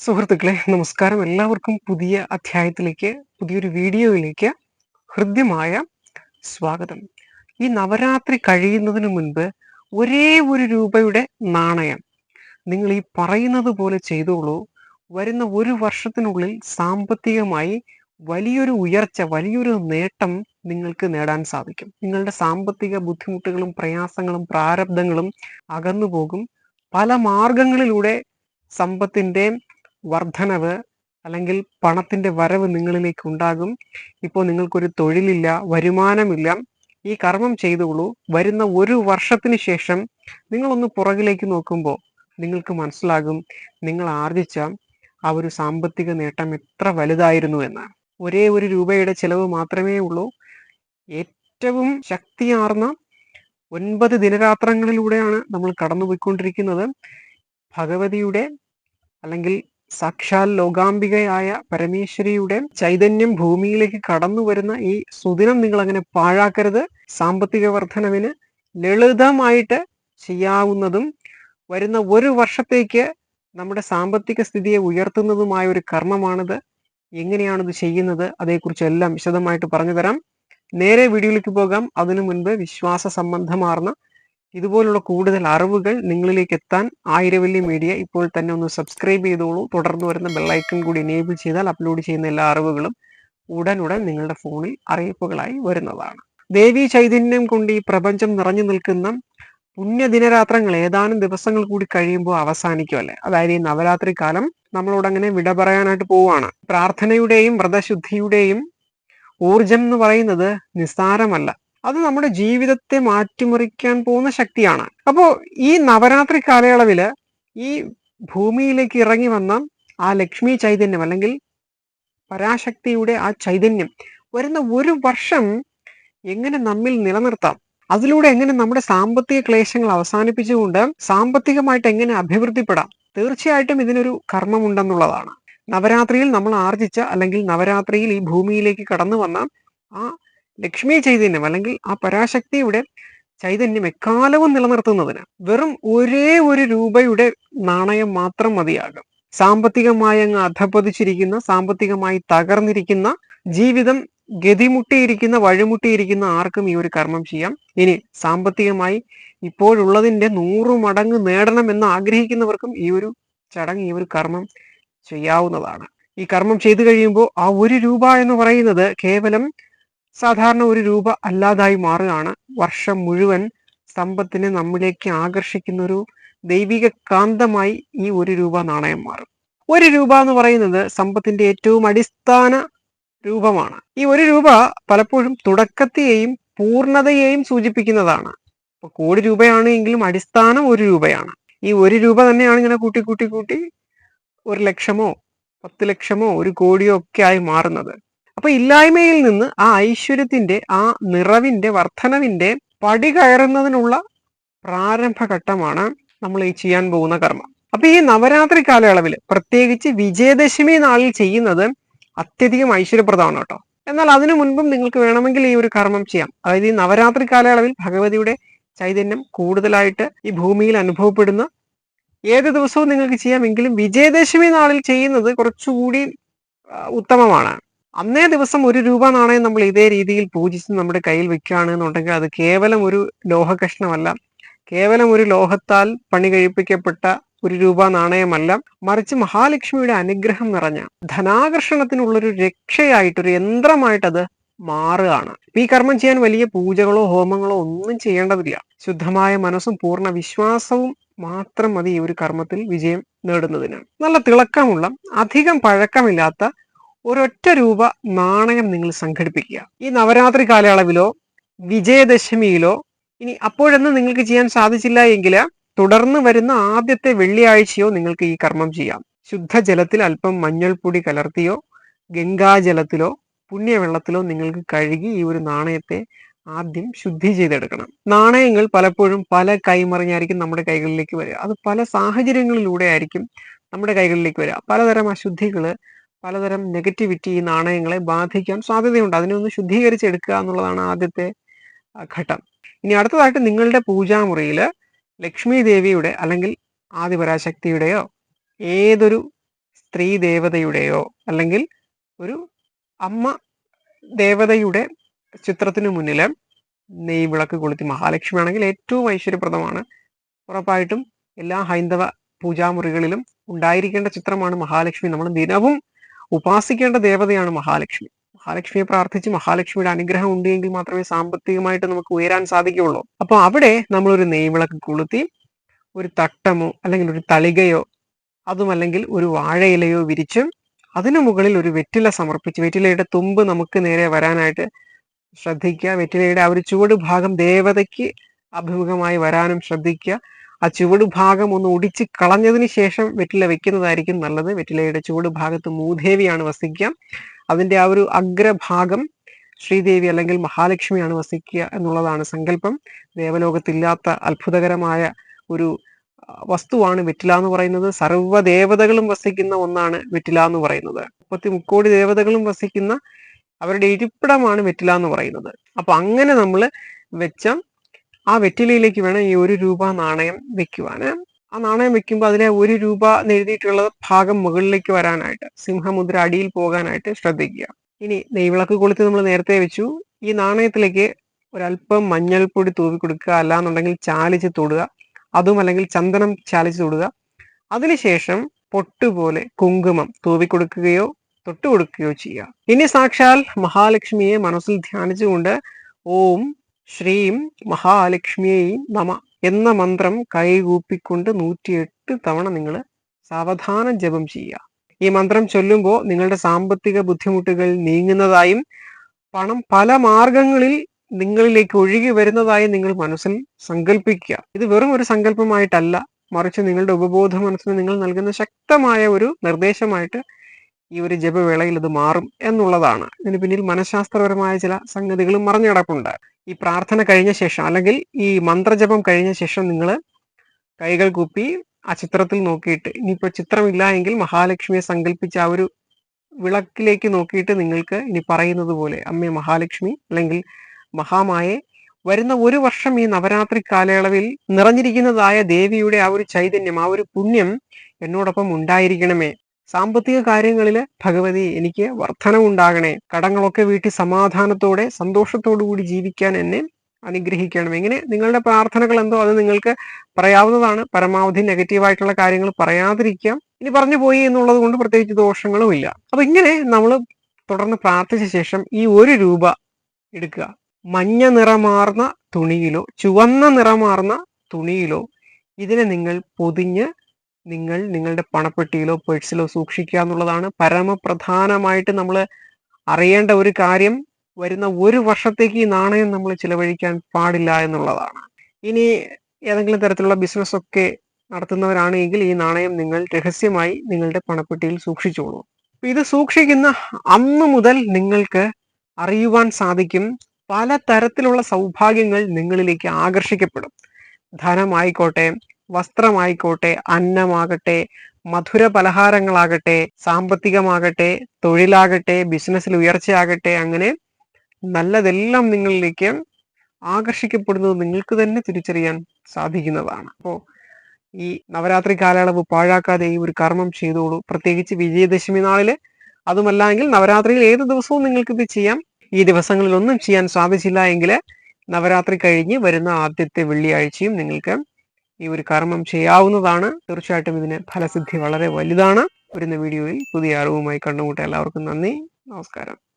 സുഹൃത്തുക്കളെ നമസ്കാരം. എല്ലാവർക്കും പുതിയ അധ്യായത്തിലേക്ക് പുതിയൊരു വീഡിയോയിലേക്ക് ഹൃദ്യമായ സ്വാഗതം. ഈ നവരാത്രി കഴിയുന്നതിന് മുൻപ് ഒരേ ഒരു രൂപയുടെ നാണയം നിങ്ങൾ ഈ പറയുന്നത് പോലെ ചെയ്തോളൂ. വരുന്ന ഒരു വർഷത്തിനുള്ളിൽ സാമ്പത്തികമായി വലിയൊരു ഉയർച്ച വലിയൊരു നേട്ടം നിങ്ങൾക്ക് നേടാൻ സാധിക്കും. നിങ്ങളുടെ സാമ്പത്തിക ബുദ്ധിമുട്ടുകളും പ്രയാസങ്ങളും പ്രാരബ്ധങ്ങളും അകന്നു പോകും പല മാർഗങ്ങളിലൂടെ സമ്പത്തിന്റെ വർധനവ് അല്ലെങ്കിൽ പണത്തിന്റെ വരവ് നിങ്ങളിലേക്ക് ഉണ്ടാകും. ഇപ്പോൾ നിങ്ങൾക്കൊരു തൊഴിലില്ല വരുമാനമില്ല. ഈ കർമ്മം ചെയ്തോളൂ വരുന്ന ഒരു വർഷത്തിന് ശേഷം നിങ്ങളൊന്ന് പുറകിലേക്ക് നോക്കുമ്പോൾ നിങ്ങൾക്ക് മനസ്സിലാകും നിങ്ങൾ ആർജിച്ച ആ ഒരു സാമ്പത്തിക നേട്ടം എത്ര വലുതായിരുന്നു എന്ന്. ഒരേ ഒരു രൂപയുടെ ചിലവ് മാത്രമേ ഉള്ളൂ. ഏറ്റവും ശക്തിയാർന്ന ഒൻപത് ദിനരാത്രങ്ങളിലൂടെയാണ് നമ്മൾ കടന്നുപോയിക്കൊണ്ടിരിക്കുന്നത്. ഭഗവതിയുടെ അല്ലെങ്കിൽ സാക്ഷാൽ ലോകാംബികയായ പരമേശ്വരിയുടെ ചൈതന്യം ഭൂമിയിലേക്ക് കടന്നു വരുന്ന ഈ സുദിനം നിങ്ങൾ അങ്ങനെ പാഴാക്കരുത്. സാമ്പത്തിക വർധനവിന് ലളിതമായിട്ട് ചെയ്യാവുന്നതും വരുന്ന ഒരു വർഷത്തേക്ക് നമ്മുടെ സാമ്പത്തിക സ്ഥിതിയെ ഉയർത്തുന്നതുമായ ഒരു കർമ്മമാണിത്. എങ്ങനെയാണിത് ചെയ്യുന്നത്? അതേക്കുറിച്ച് എല്ലാം വിശദമായിട്ട് പറഞ്ഞു തരാം നേരെ വീഡിയോയിലേക്ക് പോകാം. അതിനു മുൻപ് വിശ്വാസ സംബന്ധമാർന്ന ഇതുപോലുള്ള കൂടുതൽ അറിവുകൾ നിങ്ങളിലേക്ക് എത്താൻ ആയിരവല്ലി മീഡിയ ഇപ്പോൾ തന്നെ ഒന്ന് സബ്സ്ക്രൈബ് ചെയ്തോളൂ. തുടർന്ന് വരുന്ന ബെല്ലൈക്കൺ കൂടി എനേബിൾ ചെയ്താൽ അപ്ലോഡ് ചെയ്യുന്ന എല്ലാ അറിവുകളും ഉടനുടൻ നിങ്ങളുടെ ഫോണിൽ അറിയിപ്പുകളായി വരുന്നതാണ്. ദേവി ചൈതന്യം കൊണ്ട് ഈ പ്രപഞ്ചം നിറഞ്ഞു നിൽക്കുന്ന പുണ്യ ദിനരാത്രങ്ങൾ ഏതാനും ദിവസങ്ങൾ കൂടി കഴിയുമ്പോൾ അവസാനിക്കുമല്ലേ അതായത് ഈ നവരാത്രി കാലം നമ്മളോട് അങ്ങനെ വിട പറയാനായിട്ട് പോവുകയാണ്. പ്രാർത്ഥനയുടെയും വ്രതശുദ്ധിയുടെയും ഊർജം എന്ന് പറയുന്നത് നിസ്സാരമല്ല. അത് നമ്മുടെ ജീവിതത്തെ മാറ്റിമറിക്കാൻ പോകുന്ന ശക്തിയാണ്. അപ്പോൾ ഈ നവരാത്രി കാലയളവിൽ ഈ ഭൂമിയിലേക്ക് ഇറങ്ങി വന്ന ആ ലക്ഷ്മി ചൈതന്യം അല്ലെങ്കിൽ പരാശക്തിയുടെ ആ ചൈതന്യം വരുന്ന ഒരു വർഷം എങ്ങനെ നമ്മിൽ നിലനിർത്താം? അതിലൂടെ എങ്ങനെ നമ്മുടെ സാമ്പത്തിക ക്ലേശങ്ങൾ അവസാനിപ്പിച്ചുകൊണ്ട് സാമ്പത്തികമായിട്ട് എങ്ങനെ അഭിവൃദ്ധിപ്പെടാം? തീർച്ചയായിട്ടും ഇതിനൊരു കർമ്മമുണ്ടെന്നുള്ളതാണ്. നവരാത്രിയിൽ നമ്മൾ ആർജിച്ച അല്ലെങ്കിൽ നവരാത്രിയിൽ ഈ ഭൂമിയിലേക്ക് കടന്നു വന്ന ആ ലക്ഷ്മി ചൈതന്യം അല്ലെങ്കിൽ ആ പരാശക്തിയുടെ ചൈതന്യം എക്കാലവും നിലനിർത്തുന്നതിന് വെറും ഒരേ ഒരു രൂപയുടെ നാണയം മാത്രം മതിയാകും. സാമ്പത്തികമായി അങ്ങ് അധപ്പതിച്ചിരിക്കുന്ന സാമ്പത്തികമായി തകർന്നിരിക്കുന്ന ജീവിതം ഗതിമുട്ടിയിരിക്കുന്ന വഴിമുട്ടിയിരിക്കുന്ന ആർക്കും ഈ ഒരു കർമ്മം ചെയ്യാം. ഇനി സാമ്പത്തികമായി ഇപ്പോഴുള്ളതിന്റെ നൂറു മടങ്ങ് നേടണം എന്ന് ആഗ്രഹിക്കുന്നവർക്കും ഈ ഒരു ചടങ്ങ് ഈ ഒരു കർമ്മം ചെയ്യാവുന്നതാണ്. ഈ കർമ്മം ചെയ്തു കഴിയുമ്പോൾ ആ ഒരു രൂപ എന്ന് പറയുന്നത് കേവലം സാധാരണ ഒരു രൂപ അല്ലാതായി മാറുകയാണ്. വർഷം മുഴുവൻ സമ്പത്തിനെ നമ്മിലേക്ക് ആകർഷിക്കുന്ന ഒരു ദൈവിക കാന്തമായി ഈ ഒരു രൂപ നാണയം മാറും. ഒരു രൂപ എന്ന് പറയുന്നത് സമ്പത്തിന്റെ ഏറ്റവും അടിസ്ഥാന രൂപമാണ്. ഈ ഒരു രൂപ പലപ്പോഴും തുടക്കത്തെയും പൂർണതയെയും സൂചിപ്പിക്കുന്നതാണ്. ഇപ്പൊ കോടി രൂപയാണ് എങ്കിലും അടിസ്ഥാനം ഒരു രൂപയാണ്. ഈ ഒരു രൂപ തന്നെയാണ് ഇങ്ങനെ കൂട്ടി കൂട്ടി കൂട്ടി ഒരു ലക്ഷമോ പത്ത് ലക്ഷമോ ഒരു കോടിയോ ഒക്കെ ആയി മാറുന്നത്. അപ്പൊ ഇല്ലായ്മയിൽ നിന്ന് ആ ഐശ്വര്യത്തിന്റെ ആ നിറവിന്റെ വർധനവിന്റെ പടി കയറുന്നതിനുള്ള പ്രാരംഭഘട്ടമാണ് നമ്മൾ ഈ ചെയ്യാൻ പോകുന്ന കർമ്മം. അപ്പൊ ഈ നവരാത്രി കാലയളവിൽ പ്രത്യേകിച്ച് വിജയദശമി നാളിൽ ചെയ്യുന്നത് അത്യധികം ഐശ്വര്യപ്രദമാണ് കേട്ടോ. എന്നാൽ അതിനു മുൻപും നിങ്ങൾക്ക് വേണമെങ്കിൽ ഈ ഒരു കർമ്മം ചെയ്യാം. അതായത് ഈ നവരാത്രി കാലയളവിൽ ഭഗവതിയുടെ ചൈതന്യം കൂടുതലായിട്ട് ഈ ഭൂമിയിൽ അനുഭവപ്പെടുന്ന ഏത് ദിവസവും നിങ്ങൾക്ക് ചെയ്യാമെങ്കിലും വിജയദശമി നാളിൽ ചെയ്യുന്നത് കുറച്ചുകൂടി ഉത്തമമാണ്. അന്നേ ദിവസം ഒരു രൂപ നാണയം നമ്മൾ ഇതേ രീതിയിൽ പൂജിച്ച് നമ്മുടെ കയ്യിൽ വെക്കുകയാണ് എന്നുണ്ടെങ്കിൽ അത് കേവലം ഒരു ലോഹകഷ്ണമല്ല. കേവലം ഒരു ലോഹത്താൽ പണി കഴിപ്പിക്കപ്പെട്ട ഒരു രൂപ നാണയമല്ല. മറിച്ച് മഹാലക്ഷ്മിയുടെ അനുഗ്രഹം നിറഞ്ഞ ധനാകർഷണത്തിനുള്ളൊരു രക്ഷയായിട്ട് ഒരു യന്ത്രമായിട്ടത് മാറുകയാണ്. ഈ കർമ്മം ചെയ്യാൻ വലിയ പൂജകളോ ഹോമങ്ങളോ ഒന്നും ചെയ്യേണ്ടതില്ല. ശുദ്ധമായ മനസ്സും പൂർണ വിശ്വാസവും മാത്രം മതി ഈ ഒരു കർമ്മത്തിൽ വിജയം നേടുന്നതിന്. നല്ല തിളക്കമുള്ള അധികം പഴക്കമില്ലാത്ത ഒരൊറ്റ രൂപ നാണയം നിങ്ങൾ സംഘടിപ്പിക്കുക. ഈ നവരാത്രി കാലയളവിലോ വിജയദശമിയിലോ ഇനി അപ്പോഴൊന്നും നിങ്ങൾക്ക് ചെയ്യാൻ സാധിച്ചില്ല എങ്കിൽ തുടർന്ന് വരുന്ന ആദ്യത്തെ വെള്ളിയാഴ്ചയോ നിങ്ങൾക്ക് ഈ കർമ്മം ചെയ്യാം. ശുദ്ധജലത്തിൽ അല്പം മഞ്ഞൾപ്പൊടി കലർത്തിയോ ഗംഗാജലത്തിലോ പുണ്യവെള്ളത്തിലോ നിങ്ങൾക്ക് കഴുകി ഈ ഒരു നാണയത്തെ ആദ്യം ശുദ്ധി ചെയ്തെടുക്കണം. നാണയങ്ങൾ പലപ്പോഴും പല കൈമറിഞ്ഞായിരിക്കും നമ്മുടെ കൈകളിലേക്ക് വരിക. അത് പല സാഹചര്യങ്ങളിലൂടെ ആയിരിക്കും നമ്മുടെ കൈകളിലേക്ക് വരിക. പലതരം അശുദ്ധികൾ പലതരം നെഗറ്റിവിറ്റി ഈ നാണയങ്ങളെ ബാധിക്കാൻ സാധ്യതയുണ്ട്. അതിനെ ഒന്ന് ശുദ്ധീകരിച്ചെടുക്കുക എന്നുള്ളതാണ് ആദ്യത്തെ ഘട്ടം. ഇനി അടുത്തതായിട്ട് നിങ്ങളുടെ പൂജാമുറിയിൽ ലക്ഷ്മി ദേവിയുടെ അല്ലെങ്കിൽ ആദിപരാശക്തിയുടെയോ ഏതൊരു സ്ത്രീ ദേവതയുടെയോ അല്ലെങ്കിൽ ഒരു അമ്മ ദേവതയുടെ ചിത്രത്തിനു മുന്നിൽ നെയ് വിളക്ക് കൊളുത്തി മഹാലക്ഷ്മി ആണെങ്കിൽ ഏറ്റവും ഐശ്വര്യപ്രദമാണ്. ഉറപ്പായിട്ടും എല്ലാ ഹൈന്ദവ പൂജാമുറികളിലും ഉണ്ടായിരിക്കേണ്ട ചിത്രമാണ് മഹാലക്ഷ്മി. നമ്മൾ ദിനവും ഉപാസിക്കേണ്ട ദേവതയാണ് മഹാലക്ഷ്മി. മഹാലക്ഷ്മിയെ പ്രാർത്ഥിച്ച് മഹാലക്ഷ്മിയുടെ അനുഗ്രഹം ഉണ്ട് എങ്കിൽ മാത്രമേ സാമ്പത്തികമായിട്ട് നമുക്ക് ഉയരാൻ സാധിക്കുകയുള്ളൂ. അപ്പോൾ അവിടെ നമ്മൾ ഒരു നെയ്വിളക്ക് കൊളുത്തി ഒരു തട്ടമോ അല്ലെങ്കിൽ ഒരു തളികയോ അതുമല്ലെങ്കിൽ ഒരു വാഴയിലയോ വിരിച്ച് അതിനു മുകളിൽ ഒരു വെറ്റില സമർപ്പിച്ച് വെറ്റിലയുടെ തുമ്പ് നമുക്ക് നേരെ വരാനായിട്ട് ശ്രദ്ധിക്കുക. വെറ്റിലയുടെ ആ ഒരു ചുവട് ഭാഗം ദേവതയ്ക്ക് അഭിമുഖമായി വരാനും ശ്രദ്ധിക്കുക. ആ ചുവട് ഭാഗം ഒന്ന് ഒടിച്ച് കളഞ്ഞതിന് ശേഷം വെറ്റില വെക്കുന്നതായിരിക്കും നല്ലത്. വെറ്റിലയുടെ ചുവട് ഭാഗത്ത് മൂദേവിയാണ് വസിക്കുക. അതിന്റെ ആ ഒരു അഗ്രഭാഗം ശ്രീദേവി അല്ലെങ്കിൽ മഹാലക്ഷ്മിയാണ് വസിക്കുക എന്നുള്ളതാണ് സങ്കല്പം. ദേവലോകത്തില്ലാത്ത അത്ഭുതകരമായ ഒരു വസ്തുവാണ് വെറ്റില എന്ന് പറയുന്നത്. സർവദേവതകളും വസിക്കുന്ന ഒന്നാണ് വെറ്റില എന്ന് പറയുന്നത്. മുപ്പത്തി മുക്കോടി ദേവതകളും വസിക്കുന്ന അവരുടെ ഇരിപ്പിടമാണ് വെറ്റില എന്ന് പറയുന്നത്. അപ്പൊ അങ്ങനെ നമ്മൾ വെച്ച ആ വെറ്റിലയിലേക്ക് വേണം ഈ ഒരു രൂപ നാണയം വെക്കുവാന്. ആ നാണയം വെക്കുമ്പോൾ അതിലെ ഒരു രൂപ എഴുതിയിട്ടുള്ള ഭാഗം മുകളിലേക്ക് വരാനായിട്ട് സിംഹമുദ്ര അടിയിൽ പോകാനായിട്ട് ശ്രദ്ധിക്കുക. ഇനി നെയ്വിളക്ക് കൊളുത്തി നമ്മൾ നേരത്തെ വെച്ചു. ഈ നാണയത്തിലേക്ക് ഒരല്പം മഞ്ഞൾപ്പൊടി തൂവി കൊടുക്കുക അല്ലാന്നുണ്ടെങ്കിൽ ചാലിച്ച് തൊടുക അതും അല്ലെങ്കിൽ ചന്ദനം ചാലിച്ച് തൊടുക. അതിനുശേഷം പൊട്ടുപോലെ കുങ്കുമം തൂവി കൊടുക്കുകയോ തൊട്ടു കൊടുക്കുകയോ ചെയ്യുക. ഇനി സാക്ഷാൽ മഹാലക്ഷ്മിയെ മനസ്സിൽ ധ്യാനിച്ചുകൊണ്ട് ഓം ശ്രീം മഹാലക്ഷ്മിയെ നമ എന്ന മന്ത്രം കൈകൂപ്പിക്കൊണ്ട് നൂറ്റിയെട്ട് തവണ നിങ്ങൾ സാവധാനം ജപം ചെയ്യുക. ഈ മന്ത്രം ചൊല്ലുമ്പോൾ നിങ്ങളുടെ സാമ്പത്തിക ബുദ്ധിമുട്ടുകൾ നീങ്ങുന്നതായും പണം പല മാർഗങ്ങളിൽ നിങ്ങളിലേക്ക് ഒഴുകി വരുന്നതായി നിങ്ങൾ മനസ്സിൽ സങ്കല്പിക്കുക ഇത് വെറും ഒരു സങ്കല്പമായിട്ടല്ല മറിച്ച് നിങ്ങളുടെ ഉപബോധ മനസ്സിന് നിങ്ങൾ നൽകുന്ന ശക്തമായ ഒരു നിർദ്ദേശമായിട്ട് ഈ ഒരു ജപവേളയിൽ ഇത് മാറും എന്നുള്ളതാണ്. ഇതിന് പിന്നിൽ മനഃശാസ്ത്രപരമായ ചില സംഗതികളും മറഞ്ഞിടപ്പുണ്ട്. ഈ പ്രാർത്ഥന കഴിഞ്ഞ ശേഷം അല്ലെങ്കിൽ ഈ മന്ത്രജപം കഴിഞ്ഞ ശേഷം നിങ്ങൾ കൈകൾ കൂപ്പി ആ ചിത്രത്തിൽ നോക്കിയിട്ട് ഇനിയിപ്പോൾ ചിത്രമില്ല എങ്കിൽ മഹാലക്ഷ്മിയെ സങ്കല്പിച്ച ആ ഒരു വിളക്കിലേക്ക് നോക്കിയിട്ട് നിങ്ങൾക്ക് ഇനി പറയുന്നത് പോലെ അമ്മേ മഹാലക്ഷ്മി അല്ലെങ്കിൽ മഹാമായെ വരുന്ന ഒരു വർഷം ഈ നവരാത്രി കാലയളവിൽ നിറഞ്ഞിരിക്കുന്നതായ ദേവിയുടെ ആ ഒരു ചൈതന്യം ആ ഒരു പുണ്യം എന്നോടൊപ്പം ഉണ്ടായിരിക്കണമേ. സാമ്പത്തിക കാര്യങ്ങളിൽ ഭഗവതി എനിക്ക് വർധനമുണ്ടാകണേ കടങ്ങളൊക്കെ വീട്ടി സമാധാനത്തോടെ സന്തോഷത്തോടു കൂടി ജീവിക്കാൻ എന്നെ അനുഗ്രഹിക്കണം ഇങ്ങനെ നിങ്ങളുടെ പ്രാർത്ഥനകൾ എന്തോ അത് നിങ്ങൾക്ക് പറയാവുന്നതാണ്. പരമാവധി നെഗറ്റീവായിട്ടുള്ള കാര്യങ്ങൾ പറയാതിരിക്കാം. ഇനി പറഞ്ഞു പോയി എന്നുള്ളത് കൊണ്ട് പ്രത്യേകിച്ച് ദോഷങ്ങളും ഇല്ല. അപ്പൊ ഇങ്ങനെ നമ്മൾ തുടർന്ന് പ്രാർത്ഥിച്ച ശേഷം ഈ ഒരു രൂപ എടുക്കുക. മഞ്ഞ നിറമാർന്ന തുണിയിലോ ചുവന്ന നിറമാർന്ന തുണിയിലോ ഇതിനെ നിങ്ങൾ പൊതിഞ്ഞ് നിങ്ങൾ നിങ്ങളുടെ പണപ്പെട്ടിയിലോ പേഴ്സിലോ സൂക്ഷിക്കുക എന്നുള്ളതാണ് പരമപ്രധാനമായിട്ട് നമ്മൾ അറിയേണ്ട ഒരു കാര്യം. വരുന്ന ഒരു വർഷത്തേക്ക് ഈ നാണയം നമ്മൾ ചിലവഴിക്കാൻ പാടില്ല എന്നുള്ളതാണ്. ഇനി ഏതെങ്കിലും തരത്തിലുള്ള ബിസിനസ് ഒക്കെ നടത്തുന്നവരാണെങ്കിൽ ഈ നാണയം നിങ്ങൾ രഹസ്യമായി നിങ്ങളുടെ പണപ്പെട്ടിയിൽ സൂക്ഷിച്ചോളൂ. ഇത് സൂക്ഷിക്കുന്ന അന്ന് മുതൽ നിങ്ങൾക്ക് അറിയുവാൻ സാധിക്കും. പല തരത്തിലുള്ള സൗഭാഗ്യങ്ങൾ നിങ്ങളിലേക്ക് ആകർഷിക്കപ്പെടും. ധനമായിക്കോട്ടെ വസ്ത്രമായിക്കോട്ടെ അന്നമാകട്ടെ മധുര പലഹാരങ്ങളാകട്ടെ സാമ്പത്തികമാകട്ടെ തൊഴിലാകട്ടെ ബിസിനസ്സിൽ ഉയർച്ചയാകട്ടെ അങ്ങനെ നല്ലതെല്ലാം നിങ്ങളിലേക്ക് ആകർഷിക്കപ്പെടുന്നത് നിങ്ങൾക്ക് തന്നെ തിരിച്ചറിയാൻ സാധിക്കുന്നതാണ്. അപ്പോൾ ഈ നവരാത്രി കാലയളവ് പാഴാക്കാതെ ഈ ഒരു കർമ്മം ചെയ്തോളൂ. പ്രത്യേകിച്ച് വിജയദശമി നാളിൽ അതുമല്ലെങ്കിൽ നവരാത്രിയിൽ ഏത് ദിവസവും നിങ്ങൾക്ക് ഇത് ചെയ്യാം. ഈ ദിവസങ്ങളിൽ ഒന്നും ചെയ്യാൻ സാധിച്ചില്ല എങ്കിൽ നവരാത്രി കഴിഞ്ഞ് വരുന്ന ആദ്യത്തെ വെള്ളിയാഴ്ചയും നിങ്ങൾക്ക് ഈ ഒരു കർമ്മം ചെയ്യാവുന്നതാണ്. തീർച്ചയായിട്ടും ഇതിന് ഫലസിദ്ധി വളരെ വലുതാണ്. വരുന്ന വീഡിയോയിൽ പുതിയ അറിവുമായി കണ്ടുമുട്ടാൻ എല്ലാവർക്കും നന്ദി. നമസ്കാരം.